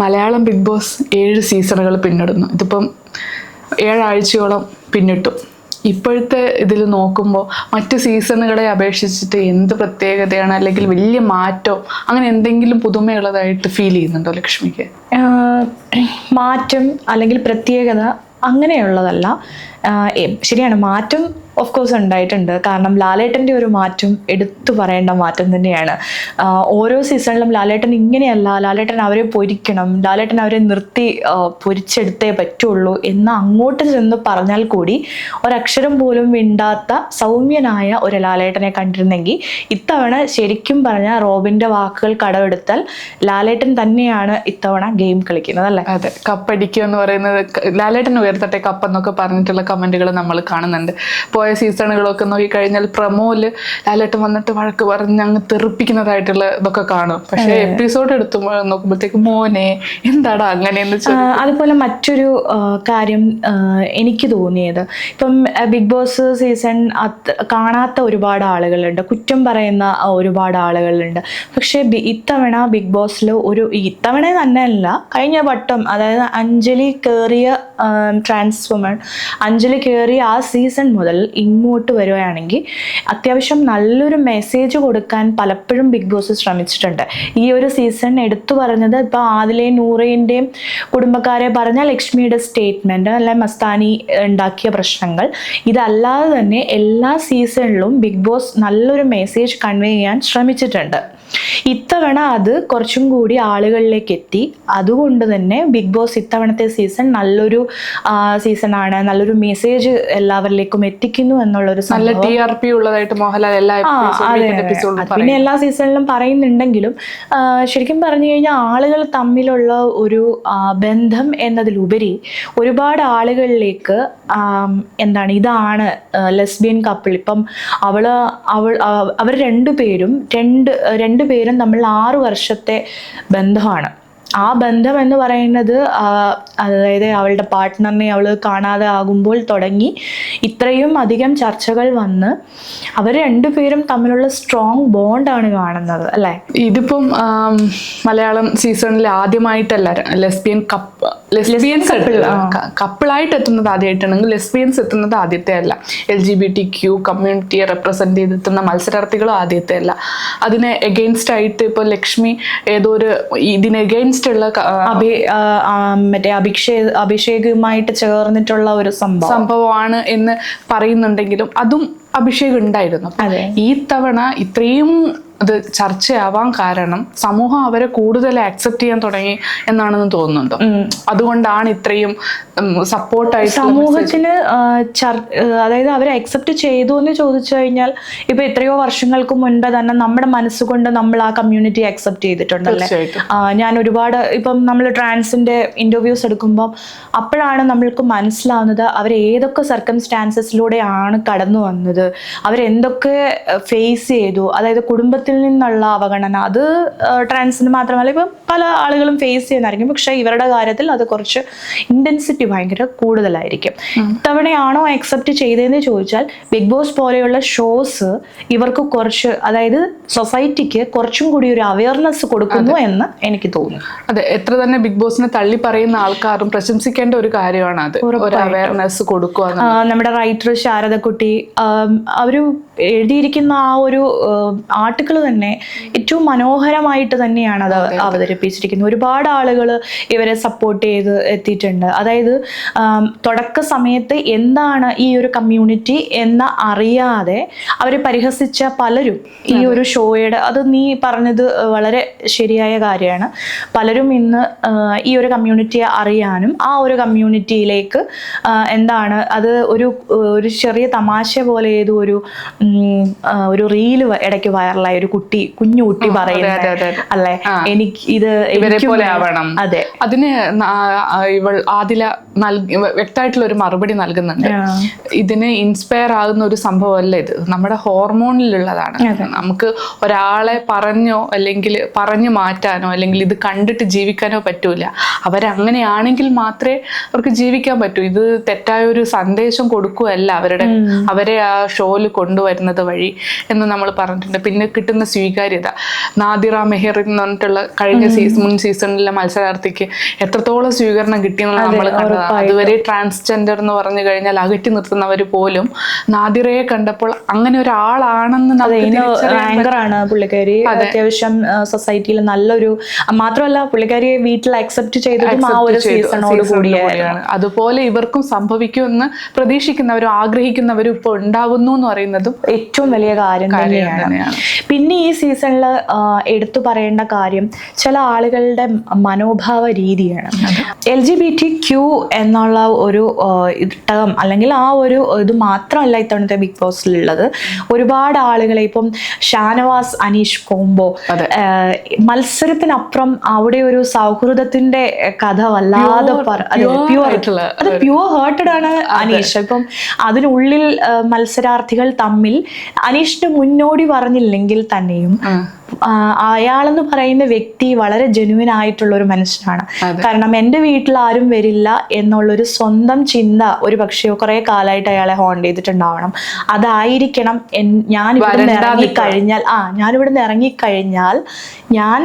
Malayalam big boss ഏഴ് സീസണുകൾ പിന്നിടുന്നു. ഇതിപ്പം ഏഴാഴ്ചയോളം പിന്നിട്ടു. ഇപ്പോഴത്തെ ഇതിൽ നോക്കുമ്പോൾ മറ്റ് സീസണുകളെ അപേക്ഷിച്ചിട്ട് എന്ത് പ്രത്യേകതയാണ് അല്ലെങ്കിൽ വലിയ മാറ്റം അങ്ങനെ എന്തെങ്കിലും പുതുമയുള്ളതായിട്ട് ഫീൽ ചെയ്യുന്നുണ്ടോ ലക്ഷ്മിക്ക്? മാറ്റം അല്ലെങ്കിൽ പ്രത്യേകത അങ്ങനെയുള്ളതല്ല. ശരിയാണ് മാറ്റം ഓഫ് കോഴ്സ് ഉണ്ടായിട്ടുണ്ട്. കാരണം ലാലേട്ടന്റെ ഒരു മാറ്റം എടുത്തു പറയേണ്ട മാറ്റം തന്നെയാണ്. ഓരോ സീസണിലും ലാലേട്ടൻ ഇങ്ങനെയല്ല ലാലേട്ടൻ അവരെ പൊരിക്കണം ലാലേട്ടൻ അവരെ നിർത്തി പൊരിച്ചെടുത്തേ പറ്റുള്ളൂ എന്ന് അങ്ങോട്ട് ചെന്ന് പറഞ്ഞാൽ കൂടി ഒരക്ഷരം പോലും മിണ്ടാത്ത സൗമ്യനായ ഒരു ലാലേട്ടനെ കണ്ടിരുന്നെങ്കിൽ ഇത്തവണ ശരിക്കും പറഞ്ഞാൽ റോബിന്റെ വാക്കുകൾ കടമെടുത്താൽ ലാലേട്ടൻ തന്നെയാണ് ഇത്തവണ ഗെയിം കളിക്കുന്നത് അല്ലേ? അതെ കപ്പടിക്കുക എന്ന് പറയുന്നത് ലാലേട്ടൻ ഉയർത്തട്ടെ കപ്പ് എന്നൊക്കെ പറഞ്ഞിട്ടുള്ള കമന്റുകൾ നമ്മൾ കാണുന്നുണ്ട്. പോയ സീസണുകളൊക്കെ നോക്കിക്കഴിഞ്ഞാൽ പ്രമോൽ ലാലേട്ടൻ വന്നിട്ട് വഴക്ക് പറഞ്ഞ് അങ്ങ് തെറിപ്പിക്കുന്നതായിട്ടുള്ള ഇതൊക്കെ കാണും. പക്ഷെ എപ്പിസോഡ് എടുത്തു നോക്കുമ്പോഴത്തേക്ക് മോനെ എന്താടാ അങ്ങനെയെന്ന് അതുപോലെ മറ്റൊരു കാര്യം എനിക്ക് തോന്നിയത്. ഇപ്പം ബിഗ് ബോസ് സീസൺ കാണാത്ത ഒരുപാട് ആളുകളുണ്ട്. കുറ്റം പറയുന്ന ഒരുപാട് ആളുകളുണ്ട്. പക്ഷേ ഇത്തവണ ബിഗ് ബോസിൽ ഒരു ഇത്തവണ തന്നെയല്ല കഴിഞ്ഞ വട്ടം അതായത് അഞ്ജലി കയറിയ ട്രാൻസ്ഫോമർ അഞ്ജലി കയറി ആ സീസൺ മുതൽ ഇങ്ങോട്ട് വരുവാണെങ്കിൽ അത്യാവശ്യം നല്ലൊരു മെസ്സേജ് കൊടുക്കാൻ പലപ്പോഴും ബിഗ് ബോസ് ശ്രമിച്ചിട്ടുണ്ട്. ഈ ഒരു സീസൺ എടുത്തു പറഞ്ഞത് ഇപ്പോൾ ആദിലെ നൂറേന്റെയും കുടുംബക്കാരെ പറഞ്ഞ ലക്ഷ്മിയുടെ സ്റ്റേറ്റ്മെന്റ് അല്ലെ മസ്താനി ഉണ്ടാക്കിയ പ്രശ്നങ്ങൾ. ഇതല്ലാതെ തന്നെ എല്ലാ സീസണിലും ബിഗ് ബോസ് നല്ലൊരു മെസ്സേജ് കൺവേ ചെയ്യാൻ ശ്രമിച്ചിട്ടുണ്ട്. ഇത്തവണ അത് കുറച്ചും കൂടി ആളുകളിലേക്ക് എത്തി. അതുകൊണ്ട് തന്നെ ബിഗ് ബോസ് ഇത്തവണത്തെ സീസൺ നല്ലൊരു സീസണാണ് നല്ലൊരു മെസ്സേജ് എല്ലാവരിലേക്കും എത്തിക്കുന്നു എന്നുള്ളൊരു നല്ല സംഭവം. ടി ആർ പി ഉള്ളതായിട്ട് മോഹൻലാൽ എല്ലാ പിന്നെ എല്ലാ സീസണിലും പറയുന്നുണ്ടെങ്കിലും ശരിക്കും പറഞ്ഞു കഴിഞ്ഞാൽ ആളുകൾ തമ്മിലുള്ള ഒരു ബന്ധം എന്നതിലുപരി ഒരുപാട് ആളുകളിലേക്ക് എന്താണ് ഇതാണ് ലെസ്ബിയൻ കപ്പിൾ ഇപ്പം അവൾ അവൾ അവർ രണ്ടുപേരും രണ്ട് രണ്ടുപേരും തമ്മിൽ ആറു വർഷത്തെ ബന്ധമാണ്. ആ ബന്ധം എന്ന് പറയുന്നത് അതായത് അവളുടെ പാർട്ട്ണറിനെ അവൾ കാണാതെ ആകുമ്പോൾ തുടങ്ങി ഇത്രയും അധികം ചർച്ചകൾ വന്ന് അവർ രണ്ടുപേരും തമ്മിലുള്ള സ്ട്രോങ് ബോണ്ടാണ് കാണുന്നത് അല്ലേ? ഇതിപ്പം മലയാളം സീസണിൽ ആദ്യമായിട്ടല്ല ലെസ്ബിയൻ കപ്പ് ലെസ്ബിയൻസ് കപ്പിളായിട്ട് എത്തുന്നത് ആദ്യമായിട്ടാണെങ്കിൽ ലെസ്ബിയൻസ് എത്തുന്നത് ആദ്യത്തെ അല്ല. L G B T Q കമ്മ്യൂണിറ്റിയെ represent ചെയ്തെത്തുന്ന മത്സരാർത്ഥികളും ആദ്യത്തെ അല്ല. അതിന് എഗെയിൻസ്റ്റ് ആയിട്ട് ഇപ്പോൾ ലക്ഷ്മി ഏതോ ഒരു ഇതിന് എഗെയിൻസ്റ്റ് ഉള്ള മറ്റേ അഭിഷേക് അഭിഷേകുമായിട്ട് ചേർന്നിട്ടുള്ള ഒരു സംഭവം. സംഭവമാണ് എന്ന് പറയുന്നുണ്ടെങ്കിലും അതും അഭിഷേക് ഉണ്ടായിരുന്നു ഈ തവണ ഇത്രയും ഇത് ചർച്ചയാവാൻ കാരണം സമൂഹം അവരെ കൂടുതൽ ആക്സെപ്റ്റ് ചെയ്യാൻ തുടങ്ങി എന്നാണെന്ന് തോന്നുന്നുണ്ടോ? അതുകൊണ്ടാണ് ഇത്രയും സപ്പോർട്ടായിട്ട് സമൂഹത്തിന് ആ, അതായത് അവരെ അക്സെപ്റ്റ് ചെയ്തു എന്ന് ചോദിച്ചു കഴിഞ്ഞാൽ ഇപ്പൊ എത്രയോ വർഷങ്ങൾക്ക് മുൻപ് തന്നെ നമ്മുടെ മനസ്സുകൊണ്ട് നമ്മൾ ആ കമ്മ്യൂണിറ്റി അക്സെപ്റ്റ് ചെയ്തിട്ടുണ്ടല്ലേ. ഞാൻ ഒരുപാട് ഇപ്പം നമ്മൾ ട്രാൻസിന്റെ ഇന്റർവ്യൂസ് എടുക്കുമ്പോൾ അപ്പോഴാണ് നമ്മൾക്ക് മനസ്സിലാവുന്നത് അവർ ഏതൊക്കെ സർക്കംസ്റ്റാൻസസിലൂടെയാണ് കടന്നു വന്നത്. അവരെന്തൊക്കെ ഫേസ് ചെയ്തു. അതായത് കുടുംബത്തിൽ നിന്നുള്ള അവഗണന. അത് ട്രാൻസിന് മാത്രമല്ല ഇപ്പം പല ആളുകളും ഫേസ് ചെയ്യുന്നതായിരിക്കും. പക്ഷേ ഇവരുടെ കാര്യത്തിൽ അത് കുറച്ച് ഇന്റൻസിറ്റി ഭയങ്കര കൂടുതലായിരിക്കും. ഇത്തവണയാണോ അക്സെപ്റ്റ് ചെയ്തതെന്ന് ചോദിച്ചാൽ ബിഗ് ബോസ് പോലെയുള്ള ഷോസ് ഇവർക്ക് കുറച്ച് അതായത് സൊസൈറ്റിക്ക് കുറച്ചും കൂടി ഒരു അവയർനെസ് കൊടുക്കുന്നു എന്ന് എനിക്ക് തോന്നുന്നു. അതെ എത്ര തന്നെ ബിഗ് ബോസിനെ തള്ളി പറയുന്ന ആൾക്കാരും പ്രശംസിക്കേണ്ട ഒരു കാര്യമാണ് അത്. ഒരു അവയർനെസ് കൊടുക്കുക നമ്മുടെ റൈറ്റർ ശാരദക്കുട്ടി അവർ അവർ എഴുതിയിരിക്കുന്ന ആ ഒരു ആർട്ടിക്കിൾ തന്നെ ഏറ്റവും മനോഹരമായിട്ട് തന്നെയാണ് അത് അവതരിപ്പിച്ചിരിക്കുന്നത്. ഒരുപാട് ആളുകൾ ഇവരെ സപ്പോർട്ട് ചെയ്ത് എത്തിയിട്ടുണ്ട്. അതായത് തുടക്ക സമയത്ത് എന്താണ് ഈ ഒരു കമ്മ്യൂണിറ്റി എന്ന് അറിയാതെ അവരെ പരിഹസിച്ച പലരും ഈ ഒരു ഷോയുടെ അത് നീ പറഞ്ഞത് വളരെ ശരിയായ കാര്യമാണ്. പലരും ഇന്ന് ഈ ഒരു കമ്മ്യൂണിറ്റിയെ അറിയാനും ആ ഒരു കമ്മ്യൂണിറ്റിയിലേക്ക് എന്താണ് അത് ഒരു ഒരു ചെറിയ തമാശ പോലെ ഏതോ ഒരു ഒരു റീൽ ഇടയ്ക്ക് വൈറലായ ഒരു കുട്ടി കുഞ്ഞു കുട്ടി പറയുന്നത് അല്ലെ? എനിക്ക് ഇത് ഇവരെ പോലെ ആവണം. അതെ. അതിന് ഇവൾ ആദില നൽകി വ്യക്തമായിട്ടുള്ള ഒരു മറുപടി നൽകുന്നുണ്ട്. ഇതിന് ഇൻസ്പയർ ആകുന്ന ഒരു സംഭവമല്ല ഇത്. നമ്മുടെ ഹോർമോണിലുള്ളതാണ്. നമുക്ക് ഒരാളെ പറഞ്ഞോ അല്ലെങ്കിൽ പറഞ്ഞു മാറ്റാനോ അല്ലെങ്കിൽ ഇത് കണ്ടിട്ട് ജീവിക്കാനോ പറ്റൂല. അവരങ്ങനെയാണെങ്കിൽ മാത്രമേ അവർക്ക് ജീവിക്കാൻ പറ്റൂ. ഇത് തെറ്റായ ഒരു സന്ദേശം കൊടുക്കുകയല്ല അവരുടെ അവരെ ആ ഷോയിൽ കൊണ്ടുവരുന്നത് വഴി എന്ന് നമ്മൾ പറഞ്ഞിട്ടുണ്ട്. പിന്നെ കിട്ടുന്ന കിട്ടുന്ന സ്വീകാര്യത. നാദിറ മെഹർ എന്ന് പറഞ്ഞിട്ടുള്ള കഴിഞ്ഞ സീസൺ മുൻ സീസണിലെ മത്സരാർത്ഥിക്ക് എത്രത്തോളം സ്വീകരണം കിട്ടിയെന്നുള്ള നമ്മൾ കണ്ടത് അതുവരെ ട്രാൻസ്ജെൻഡർ എന്ന് പറഞ്ഞു കഴിഞ്ഞാൽ അകറ്റി നിർത്തുന്നവർ പോലും നാദിറയെ കണ്ടപ്പോൾ അങ്ങനെ ഒരാളാണെന്ന് ആണ് പുള്ളിക്കാരി. അത്യാവശ്യം സൊസൈറ്റിയിൽ നല്ലൊരു മാത്രമല്ല പുള്ളിക്കാരിയെ വീട്ടിൽ അക്സെപ്റ്റ് ചെയ്തതും ആ ഒരു ചെയ്തു. സീസണോട് കൂടിയാണ്. അതുപോലെ ഇവർക്കും സംഭവിക്കുമെന്ന് പ്രതീക്ഷിക്കുന്നവരും ആഗ്രഹിക്കുന്നവരും ഇപ്പോൾ ഉണ്ടാവുന്നു എന്ന് പറയുന്നതും ഏറ്റവും വലിയ കാര്യം തന്നെയാണ്. പിന്നെ ഈ സീസണിൽ എടുത്തു പറയേണ്ട കാര്യം ചില ആളുകളുടെ മനോഭാവ രീതിയാണ്. L G B T Q എന്നുള്ള ഒരു ടേം അല്ലെങ്കിൽ ആ ഒരു ഇത് മാത്രമല്ല ഇത്തവണത്തെ ബിഗ് ബോസിലുള്ളത്. ഒരുപാട് ആളുകളെ ഇപ്പം ഷാനവാസ് അനീഷ് കോംബോ മത്സരത്തിനപ്പുറം അവിടെ ഒരു സൗഹൃദത്തിന്റെ കഥ വല്ലാതെ ആയിട്ടുള്ള അത് പ്യൂർ ഹേർട്ടഡ് ആണ് അനീഷ്. ഇപ്പം അതിനുള്ളിൽ മത്സരാർത്ഥികൾ തമ്മിൽ അനീഷിന്റെ മുന്നോടി പറഞ്ഞില്ലെങ്കിൽ തന്നെയും അയാളെന്ന് പറയുന്ന വ്യക്തി വളരെ ജെനുവിൻ ആയിട്ടുള്ള ഒരു മനുഷ്യനാണ് കാരണം എന്റെ വീട്ടിൽ ആരും വരില്ല എന്നുള്ളൊരു സ്വന്തം ചിന്ത ഒരു പക്ഷേ കുറെ കാലമായിട്ട് അയാളെ ഹോണ്ട് ചെയ്തിട്ടുണ്ടാവണം. അതായിരിക്കണം ഞാൻ ഇറങ്ങി ഇറങ്ങിക്കഴിഞ്ഞാൽ ആ ഞാൻ നിന്ന് ഇറങ്ങിക്കഴിഞ്ഞാൽ ഞാൻ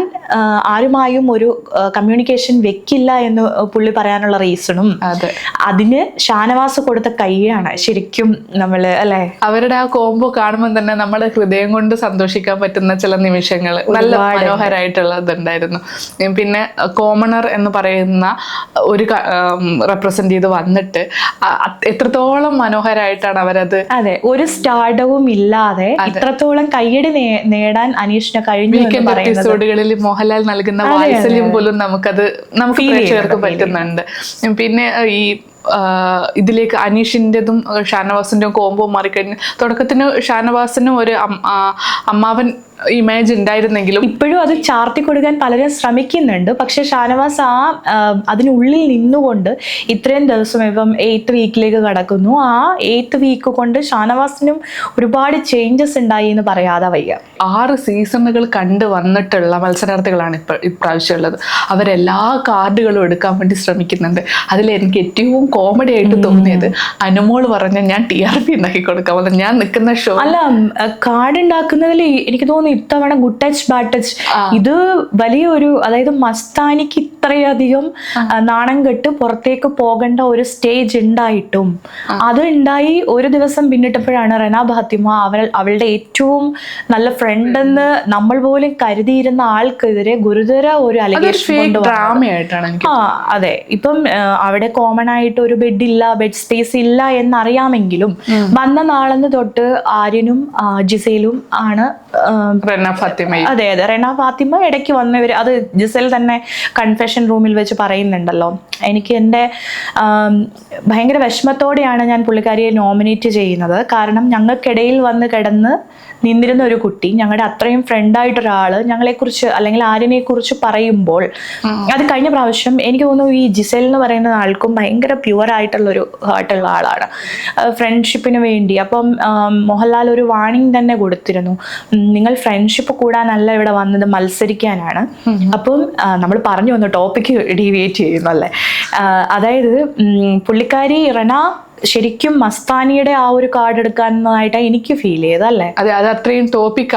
ആരുമായും ഒരു കമ്മ്യൂണിക്കേഷൻ വെക്കില്ല എന്ന് പുള്ളി പറയാനുള്ള റീസണും അതെ. അതിന് ഷാനവാസ് കൊടുത്ത കൈയാണ്. ശരിക്കും നമ്മൾ അല്ലെ? അവരുടെ ആ കോമ്പോ കാണുമ്പോൾ തന്നെ നമ്മുടെ ഹൃദയം കൊണ്ട് സന്തോഷിക്കാൻ പറ്റുന്ന ചില നിമിഷങ്ങൾ നല്ല മനോഹരമായിട്ടുള്ളതുണ്ടായിരുന്നു പിന്നെ കോമണർ എന്ന് പറയുന്ന ഒരു റെപ്രസെന്റ് ചെയ്ത് വന്നിട്ട് എത്രത്തോളം മനോഹരമായിട്ടാണ് അവരത് അതെ ഒരു സ്റ്റാർഡവും ഇല്ലാതെ ഇത്രത്തോളം കയ്യടി നേടാൻ അനീഷിന് കഴിഞ്ഞു എപ്പിസോഡുകളിൽ മോഹൻലാൽ നൽകുന്ന വാത്സല്യം പോലും നമുക്കത് നമുക്ക് പ്രേക്ഷകർക്ക് പറ്റുന്നുണ്ട്. പിന്നെ ഈ ഇതിലേക്ക് അനീഷിന്റെതും ഷാനവാസിന്റെയും കോംബോ മാറിക്കഴിഞ്ഞ് തുടക്കത്തിന് ഷാനവാസിനും ഒരു അമ്മാവൻ ഇമേജ് ഉണ്ടായിരുന്നെങ്കിലും ഇപ്പോഴും അത് ചാർത്തി കൊടുക്കാൻ പലരും ശ്രമിക്കുന്നുണ്ട്. പക്ഷെ ഷാനവാസ് ആ അതിനുള്ളിൽ നിന്നുകൊണ്ട് ഇത്രയും ദിവസം ഇപ്പം എയ്ത്ത് വീക്കിലേക്ക് കടക്കുന്നു. ആ എയ്ത്ത് വീക്ക് കൊണ്ട് ഷാനവാസിനും ഒരുപാട് ചേഞ്ചസ് ഉണ്ടായി എന്ന് പറയാതെ വയ്യ. ആറ് സീസണുകൾ കണ്ട് വന്നിട്ടുള്ള മത്സരാർത്ഥികളാണ് ഇപ്പോൾ ഇപ്രാവശ്യം ഉള്ളത് അവരെല്ലാ കാർഡുകളും എടുക്കാൻ വേണ്ടി ശ്രമിക്കുന്നുണ്ട്. അതിൽ എനിക്ക് ഏറ്റവും കോമഡി ആയിട്ട് തോന്നിയത് അനുമോൾ പറഞ്ഞ ഞാൻ ടി ആർ പി ഉണ്ടാക്കി കൊടുക്കാം ഞാൻ നിൽക്കുന്ന ഷോ അല്ല കാർഡ് ഉണ്ടാക്കുന്നതിൽ എനിക്ക് തോന്നുന്നു ഇത്തവണ ഗുഡ് ടച്ച് ബാഡ് ടച്ച് ഇത് വലിയൊരു അതായത് മസ്താനിക്ക് ഇത്രയധികം നാണം കെട്ട് പുറത്തേക്ക് പോകേണ്ട ഒരു സ്റ്റേജ് ഉണ്ടായിട്ടും. അത് ഉണ്ടായി ഒരു ദിവസം പിന്നിട്ടപ്പോഴാണ് റെന ഫാത്തിമ അവൾ അവളുടെ ഏറ്റവും നല്ല ഫ്രണ്ട് എന്ന് നമ്മൾ പോലും കരുതിയിരുന്ന ആൾക്കെതിരെ ഗുരുതര ഒരു അലഗേഷൻ ആ അതെ. ഇപ്പം അവിടെ കോമൺ ആയിട്ട് ഒരു ബെഡ് ഇല്ല ബെഡ് സ്പേസ് ഇല്ല എന്നറിയാമെങ്കിലും വന്ന നാളെന്ന് തൊട്ട് ആര്യനും ജിസേലും ആണ് അതെ അതെ. റെന ഫാത്തിമ ഇടയ്ക്ക് വന്നവർ അത് ജിസൽ തന്നെ കൺഫെഷൻ റൂമിൽ വെച്ച് പറയുന്നുണ്ടല്ലോ. എനിക്ക് എന്റെ ഭയങ്കര വിഷമത്തോടെയാണ് ഞാൻ പുള്ളിക്കാരിയെ നോമിനേറ്റ് ചെയ്യുന്നത്. കാരണം ഞങ്ങൾക്കിടയിൽ വന്ന് കിടന്ന് നിന്നിരുന്ന ഒരു കുട്ടി ഞങ്ങളുടെ അത്രയും ഫ്രണ്ടായിട്ടൊരാൾ ഞങ്ങളെക്കുറിച്ച് അല്ലെങ്കിൽ ആര്യനെ കുറിച്ച് പറയുമ്പോൾ അത് കഴിഞ്ഞ പ്രാവശ്യം എനിക്ക് തോന്നുന്നു ഈ ജിസൽ എന്ന് പറയുന്ന ആൾക്കും ഭയങ്കര പ്യുവർ ആയിട്ടുള്ള ഒരു ഹാർട്ടുള്ള ആളാണ്. ഫ്രണ്ട്ഷിപ്പിന് വേണ്ടി. അപ്പം മോഹൻലാൽ ഒരു വാണിംഗ് തന്നെ കൊടുത്തിരുന്നു. നിങ്ങൾ ഫ്രണ്ട്ഷിപ്പ് കൂടാനല്ല ഇവിടെ വന്നത് മത്സരിക്കാനാണ്. അപ്പം നമ്മൾ പറഞ്ഞു വന്ന ടോപ്പിക്ക് ഡീവിയേറ്റ് ചെയ്യുന്നു അല്ലേ അതായത് പുള്ളിക്കാരി റെന ശരിക്കും മസ്താനിയുടെ ആ ഒരു കാർഡ് എടുക്കാനായിട്ടാണ് എനിക്ക് ഫീൽ ചെയ്തത് അല്ലേ അതെ അത് അത്രയും ടോപ്പിക്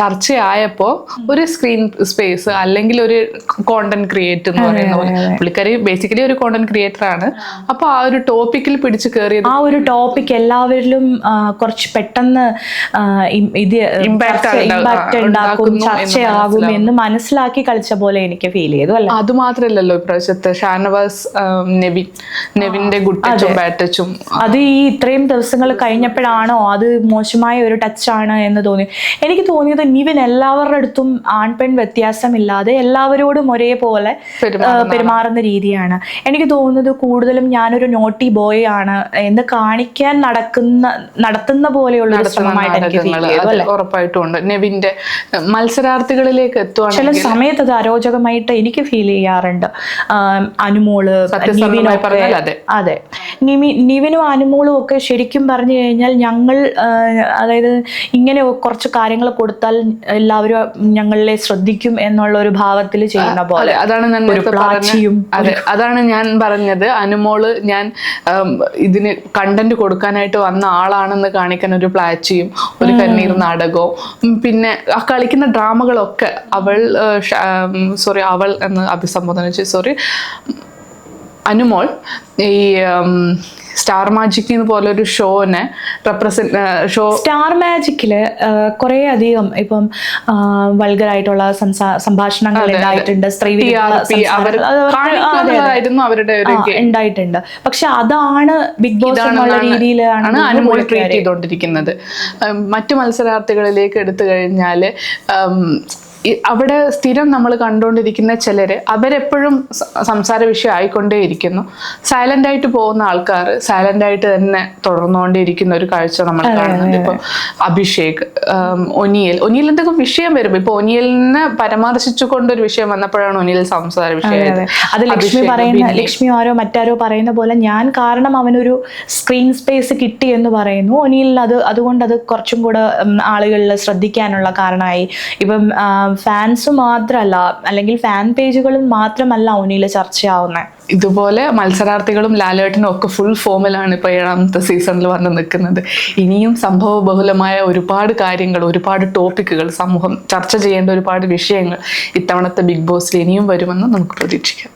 ചർച്ചയായപ്പോ ഒരു സ്ക്രീൻ സ്പേസ് അല്ലെങ്കിൽ ഒരു കോണ്ടന്റ് ക്രിയേറ്റ് എന്ന് പറയുന്ന പോലെ പുള്ളിക്കാരി ബേസിക്കലി ഒരു കോണ്ടന്റ് ക്രിയേറ്റർ ആണ്. അപ്പൊ ആ ഒരു ടോപ്പിക്കിൽ പിടിച്ചു കയറിയത് ആ ഒരു ടോപ്പിക് എല്ലാവരിലും കുറച്ച് പെട്ടെന്ന് ഇത് ഇമ്പാക്റ്റ് ഉണ്ടാക്കും ചർച്ചയാകും എന്ന് മനസ്സിലാക്കി കളിച്ച പോലെ എനിക്ക് ഫീൽ ചെയ്തു അല്ലേ? അത് മാത്രല്ലല്ലോ ഇപ്രാവശ്യത്തെ ഷാനവാസ് നെവിൻ നെവിന്റെ ഗുഡ് ടച്ചും ബാഡ് ടച്ചും അത് ഈ ഇത്രയും ദിവസങ്ങൾ കഴിഞ്ഞപ്പോഴാണോ അത് മോശമായ ഒരു ടച്ചാണ് എന്ന് തോന്നി. എനിക്ക് തോന്നിയത് നിവിൻ എല്ലാവരുടെ അടുത്തും ആൺപെൺ വ്യത്യാസമില്ലാതെ എല്ലാവരോടും ഒരേപോലെ പെരുമാറുന്ന രീതിയാണ്. എനിക്ക് തോന്നുന്നത് കൂടുതലും ഞാനൊരു നോട്ടി ബോയ് ആണ് എന്ന് കാണിക്കാൻ നടക്കുന്ന നടത്തുന്ന പോലെയുള്ള ഒരു ശ്രമമായിട്ട് എനിക്ക് നെവിന്റെ മത്സരാർത്ഥികളിലേക്ക് ചില എത്തുവാണെങ്കിൽ സമയത്ത് അത് അരോചകമായിട്ട് എനിക്ക് ഫീൽ ചെയ്യാറുണ്ട്. അനുമോൾ അതെ. അതെ. നിവിനും അനുമോളും ഒക്കെ ശരിക്കും പറഞ്ഞു കഴിഞ്ഞാൽ ഞങ്ങൾ അതായത് ഇങ്ങനെ കുറച്ച് കാര്യങ്ങൾ കൊടുത്താൽ എല്ലാവരും ഞങ്ങളെ ശ്രദ്ധിക്കും എന്നുള്ള ഒരു ഭാവത്തിൽ ചെയ്യുന്ന പോലെ. അതാണ് ഞാൻ അതാണ് ഞാൻ പറഞ്ഞത്. അനുമോൾ ഞാൻ ഇതിന് കണ്ടന്റ് കൊടുക്കാനായിട്ട് വന്ന ആളാണെന്ന് കാണിക്കാൻ ഒരു പ്ലാച്ചിയും ഒരു കന്നീർ നാടകവും പിന്നെ ആ കളിക്കുന്ന ഡ്രാമകളൊക്കെ അവൾ സോറി അവൾ എന്ന് അഭിസംബോധന ചെയ്തു. സോറി അനുമോൾ ഈ സ്റ്റാർ മാജിക് പോലെ ഒരു ഷോനെ റെപ്രസെന്റ് ഷോ സ്റ്റാർ മാജിക്കിൽ കുറേ അധികം ഇപ്പം വൾഗറായിട്ടുള്ള സംസാ സംഭാഷണങ്ങൾ ഉണ്ടായിട്ടുണ്ട് സ്ത്രീ അവരുടെ ഉണ്ടായിട്ടുണ്ട്. പക്ഷെ അതാണ് ബിഗ് ബോസ് എന്നുള്ള രീതിയിലാണ് അനുമോൾ ട്രീറ്റ് ചെയ്തുകൊണ്ടിരിക്കുന്നത് മറ്റു മത്സരാർത്ഥികളിലേക്ക് എടുത്തു കഴിഞ്ഞാൽ അവിടെ സ്ഥിരം നമ്മൾ കണ്ടുകൊണ്ടിരിക്കുന്ന ചിലര് അവരെപ്പോഴും സംസാര വിഷയം ആയിക്കൊണ്ടേയിരിക്കുന്നു സൈലന്റ് ആയിട്ട് പോകുന്ന ആൾക്കാർ സൈലന്റ് ആയിട്ട് തന്നെ തുടർന്നുകൊണ്ടേയിരിക്കുന്ന ഒരു കാഴ്ച നമ്മൾ കാണുന്നുണ്ട്. ഇപ്പൊ അഭിഷേക് ഒനിയൽ. ഒനിയൽ എന്തൊക്കെ വിഷയം വരും? ഇപ്പൊ ഒനിയലിനെ പരാമർശിച്ചുകൊണ്ട് ഒരു വിഷയം വന്നപ്പോഴാണ് ഒനിയൽ സംസാര വിഷയം അത്. ലക്ഷ്മി പറയുന്ന ലക്ഷ്മി ആരോ മറ്റാരോ പറയുന്ന പോലെ ഞാൻ കാരണം അവനൊരു സ്ക്രീൻ സ്പേസ് കിട്ടി എന്ന് പറയുന്നു. ഒനിയലിന് അത് അതുകൊണ്ട് അത് കുറച്ചും കൂടെ ആളുകളിൽ ശ്രദ്ധിക്കാനുള്ള കാരണമായി. ഇപ്പം ഫാൻസ് മാത്രമല്ല അല്ലെങ്കിൽ ഫാൻ പേജുകളും മാത്രമല്ല ഒനിയിൽ ചർച്ചയാവുന്നത് ഇതുപോലെ മത്സരാർത്ഥികളും ലാലേട്ടനും ഒക്കെ ഫുൾ ഫോമിലാണ് ഇപ്പോൾ ഏഴാമത്തെ സീസണിൽ വന്ന് നിൽക്കുന്നത്. ഇനിയും സംഭവ ബഹുലമായ ഒരുപാട് കാര്യങ്ങൾ ഒരുപാട് ടോപ്പിക്കുകൾ സമൂഹം ചർച്ച ചെയ്യേണ്ട ഒരുപാട് വിഷയങ്ങൾ ഇത്തവണത്തെ ബിഗ് ബോസിൽ ഇനിയും വരുമെന്ന് നമുക്ക് പ്രതീക്ഷിക്കാം.